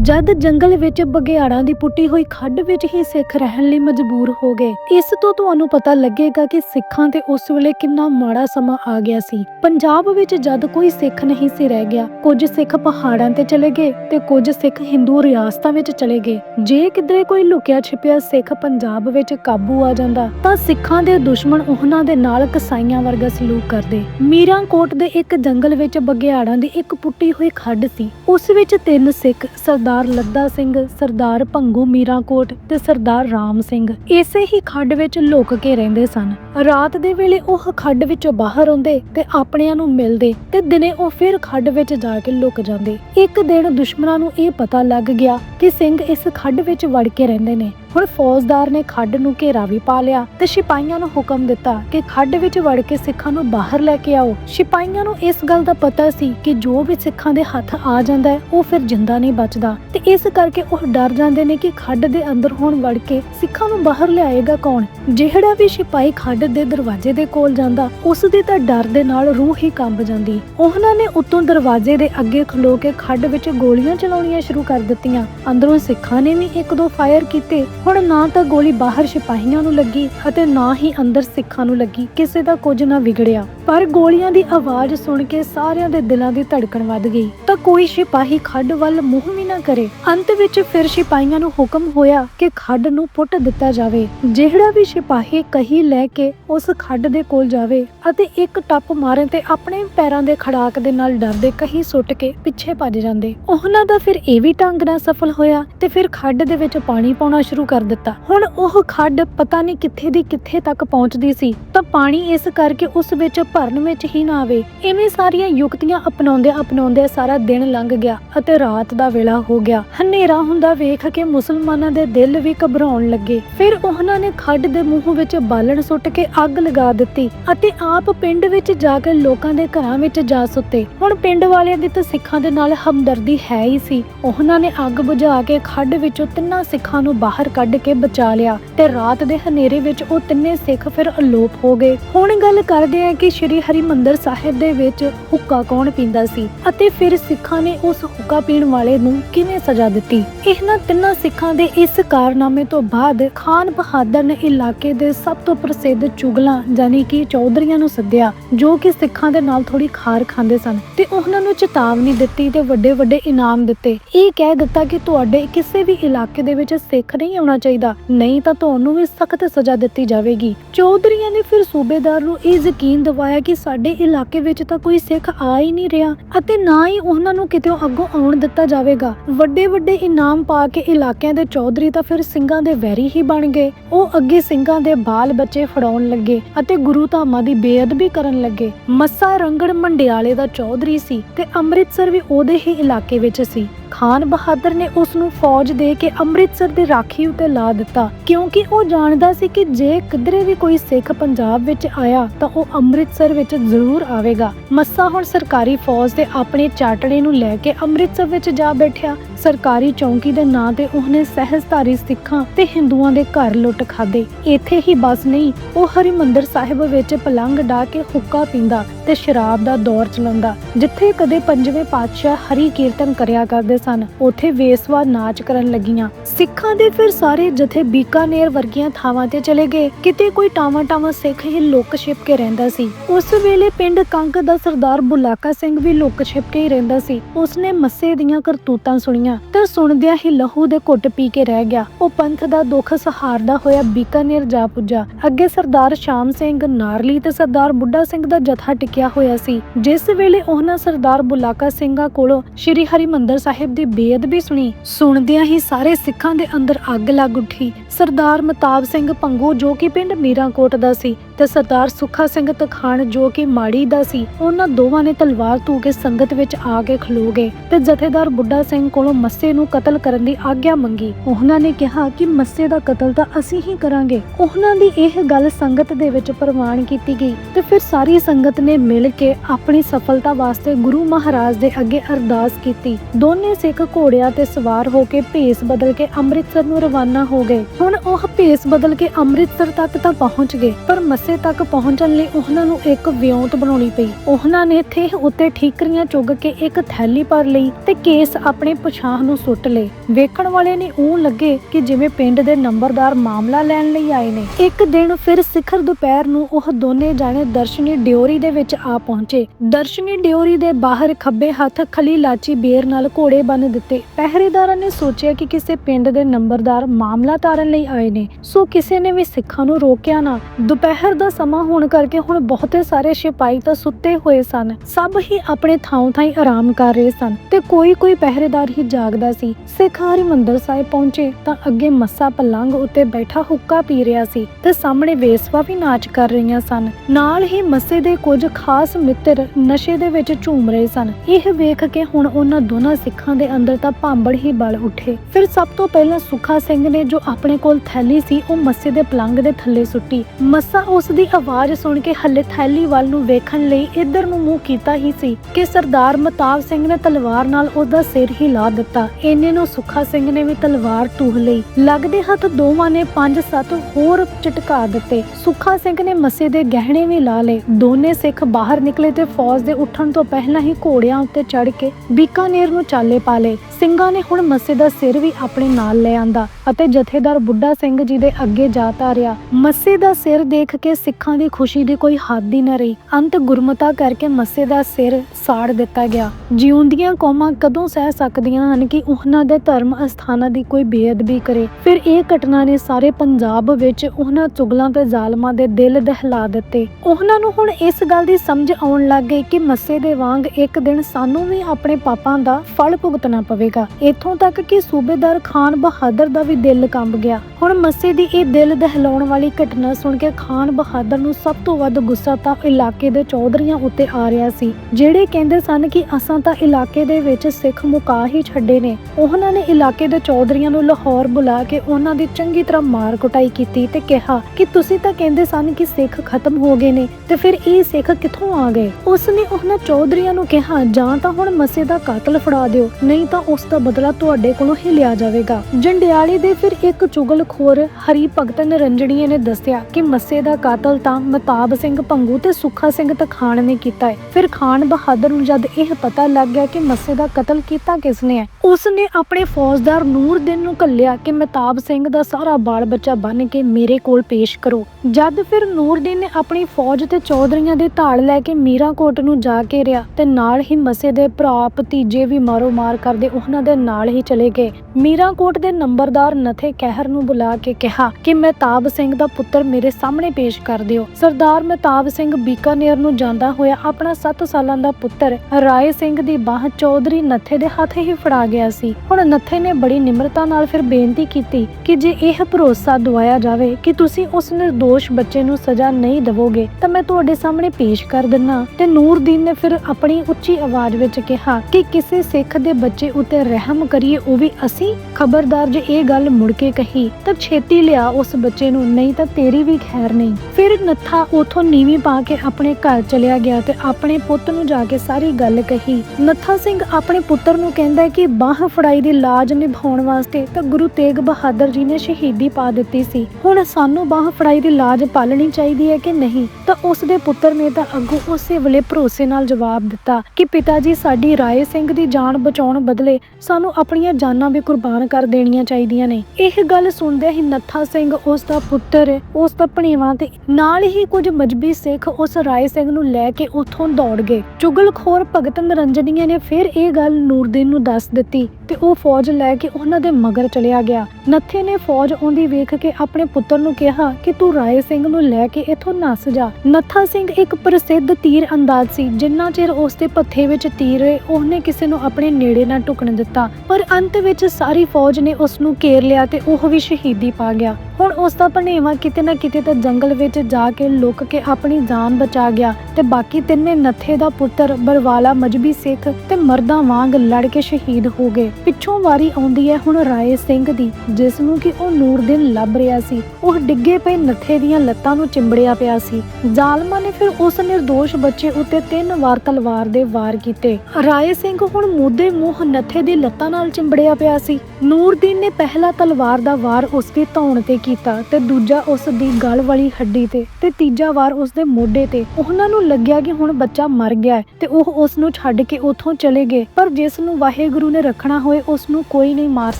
ਜਦ ਜੰਗਲ ਵਿੱਚ ਬਗਿਆੜਾਂ ਦੀ ਪੁੱਟੀ ਹੋਈ, ਖੱਡ ਵਿੱਚ ਹੀ ਸਿੱਖ ਰਹਿਣ ਲਈ ਮਜਬੂਰ ਹੋ ਗਏ। ਇਸ ਤੋਂ ਤੁਹਾਨੂੰ ਪਤਾ ਲੱਗੇਗਾ ਕਿ ਸਿੱਖਾਂ ਤੇ ਉਸ ਵੇਲੇ ਕਿੰਨਾ ਮਾੜਾ ਸਮਾਂ ਆ ਗਿਆ ਸੀ। ਪੰਜਾਬ ਵਿੱਚ ਜਦ ਕੋਈ ਸਿੱਖ ਨਹੀਂ ਸੀ ਰਹਿ ਗਿਆ, ਕੁਝ ਸਿੱਖ ਪਹਾੜਾਂ ਤੇ ਚਲੇ ਗਏ ਤੇ ਕੁਝ ਸਿੱਖ ਹਿੰਦੂ ਰਿਆਸਤਾਂ ਵਿੱਚ ਚਲੇ ਗਏ। ਜੇ ਕਿਧਰੇ ਕੋਈ ਲੁਕਿਆ ਛਿਪਿਆ ਸਿੱਖ ਪੰਜਾਬ ਵਿੱਚ ਕਾਬੂ ਆ ਜਾਂਦਾ, ਤਾਂ ਸਿੱਖਾਂ ਦੇ ਦੁਸ਼ਮਣ ਉਹਨਾਂ ਦੇ ਨਾਲ ਕਸਾਈਆਂ ਵਰਗਾ ਸਲੂਕ ਕਰਦੇ। ਮੀਰਾਂ ਕੋਟ ਦੇ ਇੱਕ ਜੰਗਲ ਵਿੱਚ ਬਗਿਆੜਾਂ ਦੀ ਇੱਕ ਪੁੱਟੀ ਹੋਈ ਖੱਡ ਸੀ। ਉਸ ਵਿੱਚ ਤਿੰਨ ਸਿੱਖ, ਸਰਦਾਰ ਲੱਦਾ ਸਿੰਘ, ਸਰਦਾਰ ਭੰਗੂ ਮੀਰਾਂਕੋਟ ਤੇ ਸਰਦਾਰ ਰਾਮ ਸਿੰਘ। ਇਸੇ ਹੀ ਖੱਡ ਵਿੱਚ ਲੁਕ ਕੇ ਰਹਿੰਦੇ ਸਨ। ਰਾਤ ਦੇ ਵੇਲੇ ਉਹ ਖੱਡ ਵਿੱਚੋਂ ਬਾਹਰ ਆਉਂਦੇ ਤੇ ਆਪਣਿਆਂ ਨੂੰ ਮਿਲਦੇ ਤੇ ਦਿਨੇ ਉਹ ਫਿਰ ਖੱਡ ਵਿੱਚ ਜਾ ਕੇ ਲੁਕ ਜਾਂਦੇ। ਇੱਕ ਦਿਨ ਦੁਸ਼ਮਣਾਂ ਨੂੰ ਇਹ ਪਤਾ ਲੱਗ ਗਿਆ ਕਿ ਸਿੰਘ ਇਸ ਖੱਡ ਵਿੱਚ ਵੜ ਕੇ ਰਹਿੰਦੇ ਨੇ। ਹੁਣ ਫੌਜਦਾਰ ਨੇ ਖੱਡ ਨੂੰ ਘੇਰਾ ਵੀ ਪਾ ਲਿਆ ਤੇ ਸਿਪਾਹੀਆਂ ਨੂੰ ਹੁਕਮ ਦਿੱਤਾ ਕਿ ਖੱਡ ਵਿੱਚ ਵੜ ਕੇ ਸਿੱਖਾਂ ਨੂੰ ਬਾਹਰ ਲੈ ਕੇ ਆਓ। ਸਿਪਾਹੀਆਂ ਨੂੰ ਇਸ ਗੱਲ ਦਾ ਪਤਾ ਸੀ ਕਿ ਜੋ ਵੀ ਸਿੱਖਾਂ ਦੇ ਹੱਥ ਆ ਜਾਂਦਾ ਹੈ, ਉਹ ਫਿਰ ਜਿੰਦਾ ਨਹੀਂ ਬਚਦਾ। ਤੇ ਇਸ ਕਰਕੇ ਉਹ ਡਰ ਜਾਂਦੇ ਨੇ ਕਿ ਖੱਡ ਦੇ ਅੰਦਰ ਹੁਣ ਵੜ ਕੇ ਸਿੱਖਾਂ ਨੂੰ ਬਾਹਰ ਲਿਆਏਗਾ ਕੌਣ? ਜਿਹੜਾ ਵੀ ਸਿਪਾਹੀ ਖੱਡ ਦੇ ਦਰਵਾਜ਼ੇ ਦੇ ਕੋਲ ਜਾਂਦਾ, ਉਸ ਦੀ ਤਾਂ ਡਰ ਦੇ ਨਾਲ ਰੂਹ ਹੀ ਕੰਬ ਜਾਂਦੀ। ਉਹਨਾਂ ਨੇ ਉੱਤੋਂ ਦਰਵਾਜ਼ੇ ਦੇ ਅੱਗੇ ਖਲੋ ਕੇ ਖੱਡ ਵਿੱਚ ਗੋਲੀਆਂ ਚਲਾਉਣੀਆਂ ਸ਼ੁਰੂ ਕਰ ਦਿੱਤੀਆਂ। ਅੰਦਰੋਂ ਸਿੱਖਾਂ ਨੇ ਵੀ ਇੱਕ ਦੋ ਫਾਇਰ ਕੀਤੇ ਹੁਣ ਨਾ ਤਾਂ ਗੋਲੀ ਬਾਹਰ ਸਿਪਾਹੀਆਂ ਨੂੰ ਲੱਗੀ ਅਤੇ ਨਾ ਹੀ ਅੰਦਰ ਸਿੱਖਾਂ ਨੂੰ ਲੱਗੀ। ਕਿਸੇ ਦਾ ਕੁਝ ਨਾ ਵਿਗੜਿਆ। ਪਰ ਗੋਲੀਆਂ ਦੀ ਆਵਾਜ਼ ਸੁਣ ਕੇ ਸਾਰਿਆਂ ਦੇ ਦਿਲਾਂ ਦੀ ਧੜਕਣ ਵੱਧ ਗਈ। ਤਾਂ ਕੋਈ ਸਿਪਾਹੀ ਖੱਡ ਵੱਲ ਮੂੰਹ ਵੀ ਨਾ ਕਰੇ। ਅੰਤ ਵਿੱਚ ਫਿਰ ਸਿਪਾਹੀਆਂ ਨੂੰ ਹੁਕਮ ਹੋਇਆ ਕਿ ਖੱਡ ਨੂੰ ਪੁੱਟ ਦਿੱਤਾ ਜਾਵੇ। ਜਿਹੜਾ ਵੀ ਸਿਪਾਹੀ ਕਹੀ ਲੈ ਕੇ ਉਸ ਖੱਡ ਦੇ ਕੋਲ ਜਾਵੇ ਅਤੇ ਇੱਕ ਟੱਪ ਮਾਰੇ ਤੇ ਆਪਣੇ ਪੈਰਾਂ ਦੇ ਖੜਾਕ ਦੇ ਨਾਲ ਡਰਦੇ ਕਹੀ ਸੁੱਟ ਕੇ ਪਿੱਛੇ ਭੱਜ ਜਾਂਦੇ। ਉਹਨਾਂ ਦਾ ਫਿਰ ਇਹ ਵੀ ਢੰਗ ਨਾਲ ਸਫਲ ਹੋਇਆ ਤੇ ਫਿਰ ਖੱਡ ਦੇ ਵਿੱਚ ਪਾਣੀ ਪਾਉਣਾ ਸ਼ੁਰੂ ਕਰ ਦਿੱਤਾ। ਹੁਣ ਉਹ ਖੱਡ ਪਤਾ ਨਹੀਂ ਕਿੱਥੇ ਦੀ ਕਿੱਥੇ ਤੱਕ ਪਹੁੰਚਦੀ ਸੀ। ਤਾਂ ਪਾਣੀ ਇਸ ਕਰਕੇ ਉਸ ਵਿੱਚ ਭਰਨ ਵਿੱਚ ਹੀ ਨਾ ਆਵੇ। ਐਵੇਂ ਸਾਰੀਆਂ ਯੁਕਤੀਆਂ ਅਪਣਾਉਂਦੇ ਅਪਣਾਉਂਦੇ ਸਾਰਾ ਦਿਨ ਲੰਘ ਗਿਆ ਅਤੇ ਰਾਤ ਦਾ ਵੇਲਾ ਹੋ ਗਿਆ। ਹਨੇਰਾ ਹੁੰਦਾ ਵੇਖ ਕੇ ਮੁਸਲਮਾਨਾਂ ਦੇ ਦਿਲ ਵੀ ਘਬਰਾਉਣ ਲੱਗੇ। ਫਿਰ ਉਹਨਾਂ ਨੇ ਖੱਡ ਦੇ ਮੂੰਹ ਵਿੱਚ ਬਾਲਣ ਸੁੱਟ ਕੇ ਅੱਗ ਲਗਾ ਦਿੱਤੀ ਅਤੇ ਆਪ ਪਿੰਡ ਵਿੱਚ ਜਾ ਕੇ ਲੋਕਾਂ ਦੇ ਘਰਾਂ ਵਿੱਚ ਜਾ ਸੁੱਤੇ। ਹੁਣ ਪਿੰਡ ਵਾਲਿਆਂ ਦੀ ਤਾਂ ਸਿੱਖਾਂ ਦੇ ਨਾਲ ਹਮਦਰਦੀ ਹੈ ਹੀ ਸੀ। ਉਹਨਾਂ ਨੇ ਅੱਗ ਬੁਝਾ ਕੇ ਖੱਡ ਵਿੱਚੋਂ ਤਿੰਨਾਂ ਸਿੱਖਾਂ ਨੂੰ ਬਾਹਰ ਕੱਢ ਕੇ ਬਚਾ ਲਿਆ ਤੇ ਰਾਤ ਦੇ ਹਨੇਰੇ ਵਿੱਚ ਉਹ ਤਿੰਨੇ ਸਿੱਖ ਫਿਰ ਅਲੋਪ ਹੋ ਗਏ। ਹੁਣ ਗੱਲ ਕਰਦੇ ਆ ਕਿ ਸ਼੍ਰੀ ਹਰਿਮੰਦਰ ਸਾਹਿਬ ਦੇ ਵਿੱਚ ਹੁੱਕਾ ਕੌਣ ਪੀਂਦਾ ਸੀ ਅਤੇ ਫਿਰ ਸਿੱਖਾਂ ਨੇ ਉਸ ਹੁੱਕਾ ਪੀਣ ਵਾਲੇ ਨੂੰ ਕਿਵੇਂ ਸਜ਼ਾ ਦਿੱਤੀ? ਇਹਨਾਂ ਤਿੰਨਾਂ ਸਿੱਖਾਂ ਦੇ ਇਸ ਕਾਰਨਾਮੇ ਤੋਂ ਬਾਅਦ ਖਾਨ ਬਹਾਦਰ ਨੇ ਇਲਾਕੇ ਦੇ ਸਭ ਤੋਂ ਪ੍ਰਸਿੱਧ ਚੁਗਲਾਂ ਯਾਨੀ ਕਿ ਚੌਧਰੀਆਂ ਨੂੰ ਸੱਦਿਆ, ਜੋ ਕਿ ਸਿੱਖਾਂ ਦੇ ਨਾਲ ਥੋੜੀ ਖਾਰ ਖਾਂਦੇ ਸਨ ਤੇ ਉਹਨਾਂ ਨੂੰ ਚੇਤਾਵਨੀ ਦਿੱਤੀ ਤੇ ਵੱਡੇ ਵੱਡੇ ਇਨਾਮ ਦਿੱਤੇ। ਇਹ ਕਹਿ ਦਿੱਤਾ ਕਿ ਤੁਹਾਡੇ ਕਿਸੇ ਵੀ ਇਲਾਕੇ ਦੇ ਵਿੱਚ ਸਿੱਖ ਨਹੀਂ ਆਉਣਾ ਚਾਹੀਦਾ। ਨਹੀਂ ਤਾਂ ਤੁਹਾਨੂੰ ਵੀ ਸਖਤ ਸਜ਼ਾ ਦਿੱਤੀ ਜਾਵੇਗੀ। ਚੌਧਰੀਆਂ ਨੇ ਫਿਰ ਸੂਬੇਦਾਰ ਨੂੰ ਇਹ ਯਕੀਨ ਦਿਵਾਇਆ ਕਿ ਸਾਡੇ ਇਲਾਕੇ ਵਿੱਚ ਤਾਂ ਕੋਈ ਸਿੱਖ ਆ ਹੀ ਨਹੀਂ ਰਿਹਾ ਅਤੇ ਨਾ ਹੀ ਉਹਨਾਂ ਨੂੰ ਕਿਤੇ ਅੱਗੋਂ ਆਉਣ ਦਿੱਤਾ ਜਾਵੇਗਾ। ਵੱਡੇ ਵੱਡੇ ਇਨਾਮ ਪਾ ਕੇ ਇਲਾਕਿਆਂ ਦੇ ਚੌਧਰੀ ਤਾਂ ਫਿਰ ਸਿੰਘਾਂ ਦੇ ਵੈਰੀ ਹੀ ਬਣ ਗਏ। ਉਹ ਅੱਗੇ ਸਿੰਘਾਂ ਦੇ ਬਾਲ ਬੱਚੇ ਫੜਾਉਣ ਲੱਗੇ ਅਤੇ ਗੁਰੂ ਧਾਮਾਂ ਦੀ ਬੇਅਦਬੀ ਕਰਨ ਲੱਗੇ। ਮੱਸਾ ਰੰਗੜ ਮੰਡਿਆਲੇ ਦਾ ਚੌਧਰੀ ਸੀ ਤੇ ਅੰਮ੍ਰਿਤਸਰ ਵੀ ਉਹਦੇ ਹੀ ਇਲਾਕੇ ਵਿੱਚ ਸੀ। ਖਾਨ ਬਹਾਦਰ ਨੇ ਉਸ ਨੂੰ ਫੌਜ ਦੇ ਕੇ ਅੰਮ੍ਰਿਤਸਰ ਦੇ ਰਾਖੀ ਉਤੇ ਲਾ ਦਿੱਤਾ। ਕਿਉਂਕਿ ਉਹ ਜਾਣਦਾ ਸੀ ਕਿ ਜੇ ਕਿਧਰੇ ਵੀ ਕੋਈ ਸਿੱਖ ਪੰਜਾਬ ਵਿੱਚ ਆਇਆ, ਤਾਂ ਉਹ ਅੰਮ੍ਰਿਤਸਰ ਵਿੱਚ ਜ਼ਰੂਰ ਆਵੇਗਾ। ਮੱਸਾ ਹੁਣ ਸਰਕਾਰੀ ਫੌਜ ਦੇ ਆਪਣੇ ਚਾਟੜੇ ਨੂੰ ਲੈ ਕੇ ਅੰਮ੍ਰਿਤਸਰ ਵਿੱਚ ਜਾ ਬੈਠਿਆ। ਸਰਕਾਰੀ ਚੌਂਕੀ ਦੇ ਨਾਂ ਤੇ ਉਹਨੇ ਸਹਿਜਧਾਰੀ ਸਿੱਖਾਂ ਤੇ ਹਿੰਦੂਆਂ ਦੇ ਘਰ ਲੁੱਟ ਖਾਦੇ ਇੱਥੇ ਹੀ ਬਸ ਨਹੀਂ, ਉਹ ਹਰਿਮੰਦਰ ਸਾਹਿਬ ਵਿੱਚ ਪਲੰਗ ਢਾ ਕੇ ਹੁੱਕਾ ਪੀਂਦਾ ਤੇ ਸ਼ਰਾਬ ਦਾ ਦੌਰ ਚਲਾਉਂਦਾ, ਜਿੱਥੇ ਕਦੇ ਪੰਜਵੇਂ ਪਾਤਸ਼ਾਹ ਹਰੀ ਕੀਰਤਨ ਕਰਿਆ ਕਰਦੇ ਸਨ। ਉੱਥੇ ਵੇਸਵਾ ਨਾਚ ਕਰਨ ਲੱਗੀਆਂ। ਸਿੱਖਾਂ ਦੇ ਫਿਰ ਸਾਰੇ ਜਥੇ ਬੀਕਾਨੇਰ ਵਰਗੀਆਂ ਥਾਵਾਂ ਤੇ ਚਲੇ ਗਏ। ਕਿਤੇ ਕੋਈ ਟਾਵਾਂ ਟਾਵਾਂ ਸਿੱਖ ਹੀ ਲੁੱਕ ਛਿਪ ਕੇ ਰਹਿੰਦਾ ਸੀ। ਉਸ ਵੇਲੇ ਪਿੰਡ ਕੰਕ ਦਾ ਸਰਦਾਰ ਬੁਲਾਕਾ ਸਿੰਘ ਵੀ ਲੁੱਕ ਛਿਪ ਕੇ ਹੀ ਰਹਿੰਦਾ ਸੀ। ਉਸਨੇ ਮੱਸੇ ਦੀਆਂ ਕਰਤੂਤਾਂ ਸੁਣੀਆਂ ਤੇ ਸੁਣਦਿਆਂ ਹੀ ਲਹੂ ਦੇ ਘੁੱਟ ਪੀ ਕੇ ਰਹਿ ਗਿਆ। ਉਹ ਪੰਥ ਦਾ ਦੁੱਖ ਸਹਾਰਦਾ ਹੋਇਆ ਬੀਕਾਨੇਰ ਜਾ ਪੁੱਜਾ। ਅੱਗੇ ਸਰਦਾਰ ਸ਼ਾਮ ਸਿੰਘ ਨਾਰਲੀ ਤੇ ਸਰਦਾਰ ਬੁੱਢਾ ਸਿੰਘ ਦਾ ਜਥਾ ਟਿਕਿਆ ਹੋਇਆ ਸੀ। ਜਿਸ ਵੇਲੇ ਉਹਨਾਂ ਸਰਦਾਰ ਬੁਲਾਕਾ ਸਿੰਘਾਂ ਕੋਲੋਂ ਸ਼੍ਰੀ ਹਰਿਮੰਦਰ ਸਾਹਿਬ ਦੀ ਬੇਅਦਬੀ ਸੁਣੀ, ਸੁਣਦਿਆਂ ਹੀ ਸਾਰੇ ਸਿੱਖਾਂ ਦੇ ਅੰਦਰ ਅੱਗ ਲੱਗ ਉੱਠੀ। ਸਰਦਾਰ ਮਤਾਬ ਸਿੰਘ ਪੰਗੂ ਜੋ ਕਿ ਪਿੰਡ ਮੀਰਾਂਕੋਟ ਦਾ ਸੀ ਤੇ ਸਰਦਾਰ ਸੁੱਖਾ ਸਿੰਘ ਤਖਾਨ ਜੋ ਕਿ ਮਾੜੀ ਦਾ ਸੀ, ਉਹਨਾਂ ਦੋਵਾਂ ਨੇ ਤਲਵਾਰ ਧੂ ਕੇ ਸੰਗਤ ਵਿੱਚ ਆ ਕੇ ਖਲੋ ਗਏ ਤੇ ਜਥੇਦਾਰ ਬੁੱਢਾ ਸਿੰਘ ਕੋਲੋਂ ਮੱਸੇ ਨੂੰ ਕਤਲ ਕਰਨ ਦੀ ਆਗਿਆ ਮੰਗੀ। ਉਹਨਾਂ ਨੇ ਕਿਹਾ ਕਿ ਮੱਸੇ ਦਾ ਕਤਲ ਤਾਂ ਅਸੀਂ ਹੀ ਕਰਾਂਗੇ। ਉਹਨਾਂ ਦੀ ਇਹ ਗੱਲ ਸੰਗਤ ਦੇ ਵਿੱਚ ਪ੍ਰਵਾਨ ਕੀਤੀ ਗਈ ਤੇ ਫਿਰ ਸਾਰੀ ਸੰਗਤ ਨੇ ਮਿਲ ਕੇ ਆਪਣੀ ਸਫਲਤਾ ਵਾਸਤੇ ਗੁਰੂ ਮਹਾਰਾਜ ਦੇ ਅੱਗੇ ਅਰਦਾਸ ਕੀਤੀ। ਦੋਨੇ ਸਿੱਖ ਘੋੜਿਆਂ ਤੇ ਸਵਾਰ ਹੋ ਕੇ ਭੇਸ ਬਦਲ ਕੇ ਅੰਮ੍ਰਿਤਸਰ ਨੂੰ ਰਵਾਨਾ ਹੋ ਗਏ। ਹੁਣ ਉਹ ਭੇਸ ਬਦਲ ਕੇ ਅੰਮ੍ਰਿਤਸਰ ਤੱਕ ਤਾਂ ਪਹੁੰਚ ਗਏ, ਪਰ ਮੱਸੇ ਮੱਸੇ ਤੱਕ ਪਹੁੰਚਣ ਲਈ ਉਹਨਾਂ ਨੂੰ ਇੱਕ ਵਿਉਂਤ ਬਣਾਉਣੀ ਪਈ। ਉਹਨਾਂ ਨੇ ਇੱਥੇ ਉੱਤੇ ਠੀਕਰੀਆਂ ਚੁੱਗ ਕੇ ਇੱਕ ਥੈਲੀ ਭਰ ਲਈ ਤੇ ਕੇਸ ਆਪਣੇ ਪਛਾਹ ਨੂੰ ਸੁੱਟ ਲਏ। ਵੇਖਣ ਵਾਲੇ ਨੇ ਉਹ ਲੱਗੇ ਕਿ ਜਿਵੇਂ ਪਿੰਡ ਦੇ ਨੰਬਰਦਾਰ ਮਾਮਲਾ ਲੈਣ ਲਈ ਆਏ ਨੇ। ਇੱਕ ਦਿਨ ਫਿਰ ਸਿਖਰ ਦੁਪਹਿਰ ਨੂੰ ਉਹ ਦੋਨੇ ਜਾਣੇ ਦਰਸ਼ਨੀ ਡਿਓਰੀ ਦੇ ਵਿੱਚ ਆ ਪਹੁੰਚੇ। ਦਰਸ਼ਨੀ ਡਿਓਰੀ ਦੇ ਬਾਹਰ ਖੱਬੇ ਹੱਥ ਖਲੀ ਲਾਚੀ ਬੇਰ ਨਾਲ ਘੋੜੇ ਬੰਨ ਦਿੱਤੇ। ਪਹਿਰੇਦਾਰਾਂ ਨੇ ਸੋਚਿਆ ਕਿ ਕਿਸੇ ਪਿੰਡ ਦੇ ਨੰਬਰਦਾਰ ਮਾਮਲਾ ਤਾਰਨ ਲਈ ਆਏ ਨੇ। ਸੋ ਕਿਸੇ ਨੇ ਵੀ ਸਿੱਖਾਂ ਨੂੰ ਰੋਕਿਆ ਨਾ। ਦੁਪਹਿਰ ਦਾ ਸਮਾਂ ਹੋਣ ਕਰਕੇ ਹੁਣ ਬਹੁਤੇ ਸਾਰੇ ਸਿਪਾਹੀ ਤਾਂ ਸੁੱਤੇ ਹੋਏ ਸਨ। ਸਭ ਹੀ ਆਪਣੇ ਥਾਂ ਥਾਂ ਆਰਾਮ ਕਰ ਰਹੇ ਸਨ ਤੇ ਕੋਈ ਕੋਈ ਪਹਿਰੇਦਾਰ ਹੀ ਜਾਗਦਾ ਸੀ। ਸਿੱਖ ਹਰਿਮੰਦਰ ਸਾਹਿਬ ਪਹੁੰਚੇ ਤਾਂ ਅੱਗੇ ਮੱਸਾ ਪਲੰਗ ਉੱਤੇ ਬੈਠਾ ਹੁੱਕਾ ਪੀ ਰਿਹਾ ਸੀ ਤੇ ਸਾਹਮਣੇ ਵੇਸਵਾ ਵੀ ਨਾਚ ਕਰ ਰਹੀਆਂ ਸਨ। ਨਾਲ ਹੀ ਮੱਸੇ ਦੇ ਕੁਝ ਖਾਸ ਮਿੱਤਰ ਨਸ਼ੇ ਦੇ ਵਿੱਚ ਝੂਮ ਰਹੇ ਸਨ। ਇਹ ਵੇਖ ਕੇ ਹੁਣ ਉਹਨਾਂ ਦੋਨਾਂ ਸਿੱਖਾਂ ਦੇ ਅੰਦਰ ਤਾਂ ਭਾਂਬੜ ਹੀ ਬਲ ਉੱਠੇ। ਫਿਰ ਸਭ ਤੋਂ ਪਹਿਲਾਂ ਸੁਖਾ ਸਿੰਘ ਨੇ ਜੋ ਆਪਣੇ ਕੋਲ ਥੈਲੀ ਸੀ, ਉਹ ਮੱਸੇ ਦੇ ਪਲੰਗ ਦੇ ਥੱਲੇ ਸੁੱਟੀ। ਮੱਸਾ ਉਸ ਦੀ ਆਵਾਜ਼ ਸੁਣ ਕੇ ਹੱਲੇ ਥੈਲੀ ਵੱਲ ਨੂੰ ਵੇਖਣ ਲਈ ਇੱਧਰ ਨੂੰ ਮੂੰਹ ਕੀਤਾ ਹੀ ਸੀ ਕਿ ਸਰਦਾਰ ਮਤਾਬ ਸਿੰਘ ਨੇ ਤਲਵਾਰ ਨਾਲ ਉਹਦਾ ਸਿਰ ਹੀ ਲਾ ਦਿੱਤਾ। ਇੰਨੇ ਨੂੰ ਸੁਖਾ ਸਿੰਘ ਨੇ ਵੀ ਤਲਵਾਰ ਟੂਹ ਲਈ। ਲੱਗਦੇ ਹੱਥ ਦੋਵਾਂ ਨੇ ਪੰਜ ਸੱਤ ਹੋਰ ਝਟਕਾ ਦਿੱਤੇ। ਸੁਖਾ ਸਿੰਘ ਨੇ ਮੱਸੇ ਦੇ ਗਹਿਣੇ ਵੀ ਲਾ ਲਏ। ਦੋਨੇ ਸਿੱਖ ਬਾਹਰ ਨਿਕਲੇ ਤੇ ਫੌਜ ਦੇ ਉੱਠਣ ਤੋਂ ਪਹਿਲਾਂ ਹੀ ਘੋੜਿਆਂ ਉੱਤੇ ਚੜ ਕੇ ਬੀਕਾਨੇਰ ਨੂੰ ਚਾਲੇ ਪਾ ਲਏ। ਸਿੰਘਾਂ ਨੇ ਹੁਣ ਮੱਸੇ ਦਾ ਸਿਰ ਵੀ ਆਪਣੇ ਨਾਲ ਲੈ ਆਂਦਾ ਅਤੇ ਜਥੇਦਾਰ ਬੁੱਢਾ ਸਿੰਘ ਜੀ ਦੇ ਅੱਗੇ ਜਾ ਤਾਰਿਆ। ਮੱਸੇ ਦਾ ਸਿਰ ਦੇਖ ਕੇ ਸਿੱਖਾਂ ਦੀ ਖੁਸ਼ੀ ਦੀ ਕੋਈ ਹੱਦ ਹੀ ਨਾ ਰਹੀ। ਅੰਤ ਗੁਰਮਤਾ ਕਰਕੇ ਮੱਸੇ ਦਾ ਸਿਰ ਸਾੜ ਦਿੱਤਾ ਗਿਆ। ਜਿਉਂਦੀਆਂ ਕੌਮਾਂ ਕਦੋਂ ਸਹਿ ਸਕਦੀਆਂ ਹਨ ਕਿ ਉਹਨਾਂ ਦੇ ਧਰਮ ਅਸਥਾਨਾਂ ਦੀ ਕੋਈ ਬੇਅਦਬੀ ਕਰੇ? ਫਿਰ ਇਹ ਘਟਨਾ ਨੇ ਸਾਰੇ ਪੰਜਾਬ ਵਿੱਚ ਉਹਨਾਂ ਚੁਗਲਾਂ ਤੇ ਜ਼ਾਲਮਾਂ ਦੇ ਦਿਲ ਦਹਿਲਾ ਦਿੱਤੇ। ਉਹਨਾਂ ਨੂੰ ਹੁਣ ਇਸ ਗੱਲ ਦੀ ਸਮਝ ਆਉਣ ਲੱਗ ਗਈ ਕਿ ਮੱਸੇ ਦੇ ਵਾਂਗ ਇੱਕ ਦਿਨ ਸਾਨੂੰ ਵੀ ਆਪਣੇ ਪਾਪਾਂ ਦਾ ਫਲ ਭੁਗਤਣਾ ਪਵੇਗਾ। ਇੱਥੋਂ ਤੱਕ ਕਿ ਸੂਬੇਦਾਰ ਖਾਨ ਬਹਾਦਰ ਦਾ ਵੀ ਦਿਲ ਕੰਬ ਗਿਆ। ਹੁਣ ਮੱਸੇ ਦੀ ਇਹ ਦਿਲ ਦਹਿਲਾਉਣ ਵਾਲੀ ਘਟਨਾ ਸੁਣ ਕੇ ਖਾਨ ਬਹਾਦਰ ਨੂੰ ਸਭ ਤੋਂ ਵੱਧ ਗੁੱਸਾ ਤਾਂ ਇਲਾਕੇ ਦੇ ਚੌਧਰੀਆਂ ਉੱਤੇ ਆ ਰਿਹਾ ਸੀ, ਜਿਹੜੇ ਕਹਿੰਦੇ ਸਨ ਕਿ ਅਸਾਂ ਤਾਂ ਇਲਾਕੇ ਦੇ ਵਿੱਚ ਸਿੱਖ ਮੁਕਾ ਹੀ ਛੱਡੇ ਨੇ। ਉਹਨਾਂ ਨੇ ਇਲਾਕੇ ਦੇ ਚੌਧਰੀਆਂ ਨੂੰ ਲਾਹੌਰ ਬੁਲਾ ਕੇ ਉਹਨਾਂ ਦੀ ਚੰਗੀ ਤਰ੍ਹਾਂ ਮਾਰ ਕੁਟਾਈ ਕੀਤੀ ਤੇ ਕਿਹਾ ਕਿ ਤੁਸੀਂ ਤਾਂ ਕਹਿੰਦੇ ਸਨ ਕਿ ਸਿੱਖ ਖਤਮ ਹੋ ਗਏ ਨੇ ਤੇ ਫਿਰ ਇਹ ਸਿੱਖ ਕਿੱਥੋਂ ਆ ਗਏ? ਉਸ ਨੇ ਉਹਨਾਂ ਚੌਧਰੀਆਂ ਨੂੰ ਕਿਹਾ, ਜਾਂ ਤਾਂ ਹੁਣ ਮਸੇ ਦਾ ਕਾਤਲ ਫੜਾ ਦਿਓ, ਨਹੀਂ ਤਾਂ ਉਸ ਦਾ ਬਦਲਾ ਤੁਹਾਡੇ ਕੋਲੋਂ ਹੀ ਲਿਆ ਜਾਵੇਗਾ। ਜੰਡਿਆਲੇ ਦੇ ਫਿਰ ਇੱਕ ਚੁਗਲਖੋਰ ਹਰੀ ਭਗਤ ਨਰੰਜਣੀਏ ਨੇ ਦੱਸਿਆ ਕਿ ਮਸੇ ਦਾ ਕਤਲ ਤਾਂ ਮਤਾਬ ਸਿੰਘ ਭੰਗੂ ਤੇ ਸੁੱਖਾ ਸਿੰਘ ਤਖਾਣ ਨੇ ਕੀਤਾ ਹੈ। ਫਿਰ ਖਾਨ ਬਹਾਦਰ ਨੂੰ ਜਦ ਇਹ ਪਤਾ ਲੱਗ ਗਿਆ ਕਿ ਮੱਸੇ ਦਾ ਕਤਲ ਕੀਤਾ ਕਿਸ ਨੇ ਹੈ ਉਸ ਨੇ ਆਪਣੇ ਫੌਜਦਾਰ ਨੂਰਦੀਨ ਨੂੰ ਕੱਲਿਆ ਕਿ ਮਹਿਤਾਬ ਸਿੰਘ ਦਾ ਸਾਰਾ ਬਾਲ ਬੱਚਾ ਬੰਨ ਕੇ ਮੇਰੇ ਕੋਲ ਪੇਸ਼ ਕਰੋ। ਜਦ ਫਿਰ ਨੂਰਦੀਨ ਨੇ ਆਪਣੀ ਫੌਜ ਤੇ ਚੌਧਰੀਆਂ ਦੇ ਧਾੜ ਲੈ ਕੇ ਮੀਰਾਕੋਟ ਨੂੰ ਜਾ ਕੇ ਰਿਆ ਤੇ ਨਾਲ ਹੀ ਮਸੇ ਦੇ ਭਰਾ, ਭਤੀਜੇ ਵੀ ਮਾਰੋ ਮਾਰ ਕਰਦੇ ਉਹਨਾਂ ਦੇ ਨਾਲ ਹੀ ਚਲੇ ਗਏ। ਮੀਰਾਕੋਟ ਦੇ ਨੰਬਰਦਾਰ ਨਥੇ ਕਹਿਰ ਨੂੰ ਬੁਲਾ ਕੇ ਕਿਹਾ ਕਿ ਮਹਿਤਾਬ ਸਿੰਘ ਦਾ ਪੁੱਤਰ ਮੇਰੇ ਸਾਹਮਣੇ ਪੇਸ਼ ਕਰ ਦਿਓ। ਸਰਦਾਰ ਮਹਿਤਾਬ ਸਿੰਘ ਬੀਕਾਨੇਰ ਨੂੰ ਜਾਂਦਾ ਹੋਇਆ ਆਪਣਾ 7 ਸਾਲਾਂ ਦਾ ਪੁੱਤਰ ਰਾਏ ਸਿੰਘ ਦੀ ਬਾਹ ਚੌਧਰੀ ਨਥੇ ਦੇ ਹੱਥ ਹੀ ਫੜਾ ਗਿਆ ਸੀ। ਹੁਣ ਨੱਥੇ ਨੇ ਬੜੀ ਨਿਮਰਤਾ ਨਾਲ ਫਿਰ ਬੇਨਤੀ ਕੀਤੀ ਕਿ ਜੇ ਇਹ ਭਰੋਸਾ ਦਵਾਇਆ ਜਾਵੇ ਕਿ ਤੁਸੀਂ ਉਸ ਨਿਰਦੋਸ਼ ਬੱਚੇ ਨੂੰ ਸਜ਼ਾ ਨਹੀਂ ਦੇਵੋਗੇ, ਤਾਂ ਮੈਂ ਤੁਹਾਡੇ ਸਾਹਮਣੇ ਪੇਸ਼ ਕਰ ਦਿੰਨਾ। ਤੇ ਨੂਰਦੀਨ ਨੇ ਫਿਰ ਆਪਣੀ ਉੱਚੀ ਆਵਾਜ਼ ਵਿੱਚ ਕਿਹਾ ਕਿ ਕਿਸੇ ਸਿੱਖ ਦੇ ਬੱਚੇ ਉੱਤੇ ਰਹਿਮ ਕਰੀਏ, ਉਹ ਵੀ ਅਸੀਂ। ਖਬਰਦਾਰ ਜੇ ਇਹ ਗੱਲ ਮੁੜ ਕੇ ਕਹੀ, ਤਾਂ ਛੇਤੀ ਲਿਆ ਉਸ ਬੱਚੇ ਨੂੰ, ਨਹੀਂ ਤਾਂ ਤੇਰੀ ਵੀ ਖੈਰ ਨਹੀਂ। ਫਿਰ ਨੱਥਾ ਉਥੋਂ ਨੀਵੀਂ ਪਾ ਕੇ ਆਪਣੇ ਘਰ ਚਲਿਆ ਗਿਆ ਤੇ ਆਪਣੇ ਪੁੱਤ ਨੂੰ ਜਾ ਕੇ ਸਾਰੀ ਗੱਲ ਕਹੀ। ਨੱਥਾ ਸਿੰਘ ਆਪਣੇ ਪੁੱਤਰ ਨੂੰ ਕਹਿੰਦਾ ਹੈ ਕਿ ਬਾਹ ਫੜਾਈ ਦੀ ਲਾਜ ਨਿਭਾਉਣ ਵਾਸਤੇ ਤਾਂ ਗੁਰੂ ਤੇਗ ਬਹਾਦਰ ਜੀ ਨੇ ਸ਼ਹੀਦੀ ਪਾ ਦਿੱਤੀ ਸੀ। ਹੁਣ ਸਾਨੂੰ ਬਾਹ ਫੜਾਈ ਦੀ ਲਾਜ ਪਾਲਣੀ ਚਾਹੀਦੀ ਹੈ ਕਿ ਨਹੀਂ? ਤਾਂ ਉਸ ਦੇ ਪੁੱਤਰ ਨੇ ਤਾਂ ਅੱਗੋਂ ਉਸੇ ਵੇਲੇ ਭਰੋਸੇ ਨਾਲ ਜਵਾਬ ਦਿੱਤਾ ਕਿ ਪਿਤਾ ਜੀ ਸਾਡੀ ਰਾਏ ਸਿੰਘ ਦੀ ਜਾਨ ਬਚਾਉਣ ਬਦਲੇ ਸਾਨੂੰ ਆਪਣੀਆਂ ਜਾਨਾਂ ਵੀ ਕੁਰਬਾਨ ਕਰ ਦੇਣੀਆਂ ਚਾਹੀਦੀਆਂ ਨੇ। ਇਹ ਗੱਲ ਸੁਣਦੇ ਹੀ ਨੱਥਾ ਸਿੰਘ ਉਸ ਦਾ ਪੁੱਤਰ, ਉਸ ਦਾ ਭਣੇਵਾ ਤੇ ਨਾਲ ਹੀ ਕੁਝ ਮਜਬੀ ਸਿੱਖ ਉਸ ਰਾਏ ਸਿੰਘ ਨੂੰ ਲੈ ਕੇ ਉੱਥੋਂ ਦੌੜ ਗਏ। ਚੁਗਲਖੋਰ ਭਗਤ ਨਰੰਜਨੀਏ ਨੇ ਫਿਰ ਇਹ ਗੱਲ ਨੂਰਦੀਨ ਨੂੰ ਦੱਸ ਦਿੱਤੀ। ਤੇ ਉਹ ਫੌਜ ਲੈ ਕੇ ਉਹਨਾਂ ਦੇ ਮਗਰ ਚਲਿਆ ਗਿਆ। ਨੱਥੇ ਨੇ ਫੌਜ ਆਉਂਦੀ ਵੇਖ ਕੇ ਆਪਣੇ ਪੁੱਤਰ ਨੂੰ ਕਿਹਾ ਕਿ ਤੂੰ ਰਾਏ ਸਿੰਘ ਨੂੰ ਲੈ ਕੇ ਇੱਥੋਂ ਨੱਸ ਜਾ। ਨੱਥਾ ਸਿੰਘ ਇੱਕ ਪ੍ਰਸਿੱਧ ਤੀਰ ਅੰਦਾਜ਼ ਸੀ। ਜਿੰਨਾ ਚਿਰ ਉਸ ਦੇ ਪੱਥੇ ਵਿੱਚ ਤੀਰ ਰਹੇ, ਉਹਨੇ ਕਿਸੇ ਨੂੰ ਆਪਣੇ ਨੇੜੇ ਨਾ ਟੁਕਣ ਦਿੱਤਾ। ਪਰ ਅੰਤ ਵਿੱਚ ਸਾਰੀ ਫੌਜ ਨੇ ਉਸ ਨੂੰ ਘੇਰ ਲਿਆ ਤੇ ਉਹ ਵੀ ਸ਼ਹੀਦੀ ਪਾ ਗਿਆ। ਹੁਣ ਉਸ ਦਾ ਭਣੇਵਾ ਕਿਤੇ ਨਾ ਕਿਤੇ ਤਾਂ ਜੰਗਲ ਵਿੱਚ ਜਾ ਕੇ ਲੁਕ ਕੇ ਆਪਣੀ ਜਾਨ ਬਚਾ ਗਿਆ ਤੇ ਬਾਕੀ ਤਿੰਨੇ ਨੱਥੇ ਦਾ ਪੁੱਤਰ ਬਰਵਾਲਾ ਮਜਬੀ ਸਿੱਖ ਤੇ ਮਰਦਾਂ ਵਾਂਗ ਲੜ ਕੇ ਸ਼ਹੀਦ ਹੋ ਗਏ ਪਿੱਛੋਂ ਵਾਰੀ ਆਉਂਦੀ ਹੈ ਹੁਣ ਰਾਏ ਸਿੰਘ ਦੀ ਜਿਸ ਨੂੰ ਕਿ ਉਹ ਨੂਰਦੀਨ ਲੱਭ ਰਿਹਾ ਸੀ। ਉਹ ਡਿੱਗੇ ਪਏ ਨੱਥੇ ਦੀਆਂ ਲੱਤਾਂ ਨੂੰ ਚਿੰਬੜਿਆ ਪਿਆ ਸੀ। ਜ਼ਾਲਮਾਂ ਨੇ ਫਿਰ ਉਸ નિર્ਦੋਸ਼ ਬੱਚੇ ਉੱਤੇ ਤਿੰਨ ਵਾਰ ਤਲਵਾਰ ਦੇ ਵਾਰ ਕੀਤੇ। ਰਾਏ ਸਿੰਘ ਹੁਣ ਮੂਧੇ ਮੂੰਹ ਨੱਥੇ ਦੀ ਲੱਤਾਂ ਨਾਲ ਚਿੰਬੜਿਆ ਪਿਆ ਸੀ। ਨੂਰਦੀਨ ਨੇ ਪਹਿਲਾ ਤਲਵਾਰ ਦਾ ਵਾਰ ਉਸ ਦੀ ਧੌਣ ਤੇ ਕੀਤਾ ਤੇ ਦੂਜਾ ਉਸ ਦੀ ਗਲ ਵਾਲੀ ਹੱਡੀ ਤੇ ਤੇ ਤੀਜਾ ਵਾਰ ਉਸ ਦੇ ਮੋਢੇ ਤੇ। ਉਹਨਾਂ ਨੂੰ ਲੱਗਿਆ ਕਿ ਹੁਣ ਬੱਚਾ ਮਰ ਗਿਆ ਤੇ ਉਹ ਉਸ ਨੂੰ ਛੱਡ ਕੇ ਉੱਥੋਂ ਚਲੇ ਗਏ। ਪਰ ਜਿਸ ਨੂੰ ਵਾਹਿਗੁਰੂ ਨੇ ਰੱਖਣਾ ਹੋਏ ਉਸ ਨੂੰ ਕੋਈ ਨਹੀਂ ਮਾਰ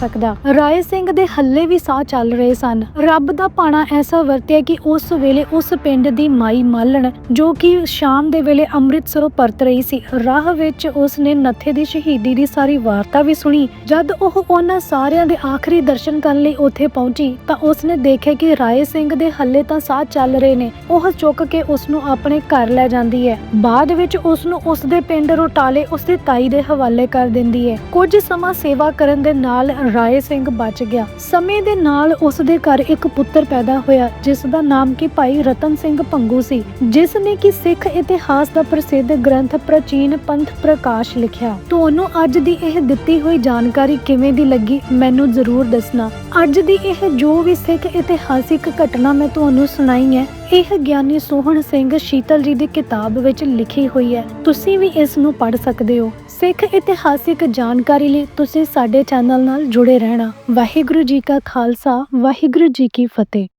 ਸਕਦਾ। ਰਾਏ ਸਿੰਘ ਦੇ ਹੱਲੇ ਵੀ ਸਾਹ ਚੱਲ ਰਹੇ ਸਨ। ਰੱਬ ਦਾ ਪਾਣਾ ਐਸਾ ਵਰਤਿਆ ਕਿ ਉਸ ਵੇਲੇ ਉਸ ਪਿੰਡ ਦੀ ਮਾਈ ਮਾਲਣ, ਜੋ ਕਿ ਸ਼ਾਮ ਦੇ ਵੇਲੇ ਅੰਮ੍ਰਿਤਸਰੋਂ ਪਰਤ ਰਹੀ ਸੀ। ਰਾਹ ਵਿੱਚ ਉਸ ਨੇ ਨੱਥੇ ਦੀ ਸ਼ਹੀਦੀ ਦੀ ਸਾਰੀ ਵਾਰਤਾ ਵੀ ਸੁਣੀ। ਜਦ ਉਹ ਉਹਨਾਂ ਸਾਰਿਆਂ ਦੇ ਆਖਰੀ ਦਰਸ਼ਨ ਕਰਨ ਲਈ ਉੱਥੇ ਪਹੁੰਚੀ, ਤਾਂ ਉਸ ਨੇ ਦੇਖਿਆ ਕਿ ਰਾਏ ਸਿੰਘ ਦੇ ਹੱਲੇ ਤਾਂ ਸਾਹ ਚੱਲ ਰਹੇ ਨੇ। ਉਹ ਚੁੱਕ ਕੇ ਉਸ ਨੂੰ ਆਪਣੇ ਘਰ ਲੈ ਜਾਂਦੀ ਹੈ। ਬਾਅਦ ਵਿੱਚ ਉਸ ਨੂੰ ਉਸ ਦੇ ਪਿੰਡ ਰੋਟਾਲੇ ਉਸ ਦੀ ਤਾਈ ਦੇ ਹਵਾਲੇ ਕਰ ਦਿੰਦੀ ਹੈ। ਕੁਝ ਸਮਾਂ ਸੇਵਾ ਕਰਨ ਦੇ ਨਾਲ ਰਾਏ ਸਿੰਘ ਬਚ ਗਿਆ। ਸਮੇਂ ਦੇ ਨਾਲ ਉਸ ਦੇ ਘਰ ਇੱਕ ਪੁੱਤਰ ਪੈਦਾ ਹੋਇਆ, ਜਿਸ ਦਾ ਨਾਮ ਕਿ ਭਾਈ ਰਤਨ ਸਿੰਘ ਭੰਗੂ ਸੀ, ਜਿਸ ਨੇ ਕਿ ਸਿੱਖ ਇਤਿਹਾਸ ਦਾ ਪ੍ਰਸਿੱਧ ਗ੍ਰੰਥ ਪ੍ਰਾਚੀਨ ਪੰਥ ਪ੍ਰਕਾਸ਼ ਲਿਖਿਆ। ਤੁਹਾਨੂੰ ਅੱਜ ਦੀ ਇਹ ਦਿੱਤੀ ਹੋਈ ਜਾਣਕਾਰੀ ਕਿਵੇਂ ਦੀ ਲੱਗੀ, ਮੈਨੂੰ ਜ਼ਰੂਰ ਦੱਸਣਾ। ਅੱਜ ਦੀ ਇਹ ਜੋ ਵੀ ਸਿੱਖ ਇਤਿਹਾਸਿਕ ਘਟਨਾ ਮੈਂ ਤੁਹਾਨੂੰ ਸੁਣਾਈ ਹੈ, ਇਹ ਗਿਆਨੀ ਸੋਹਣ ਸਿੰਘ ਸ਼ੀਤਲ ਜੀ ਦੀ ਕਿਤਾਬ ਵਿੱਚ ਲਿਖੀ ਹੋਈ ਹੈ। ਤੁਸੀਂ ਵੀ ਇਸ ਨੂੰ ਪੜ੍ਹ ਸਕਦੇ ਹੋ। ਸਿੱਖ ਇਤਿਹਾਸਿਕ ਜਾਣਕਾਰੀ ਲਈ ਤੁਸੀਂ ਸਾਡੇ ਚੈਨਲ ਨਾਲ ਜੁੜੇ ਰਹਿਣਾ। ਵਾਹਿਗੁਰੂ ਜੀ ਕਾ ਖਾਲਸਾ, ਵਾਹਿਗੁਰੂ ਜੀ ਕੀ ਫਤਿਹ।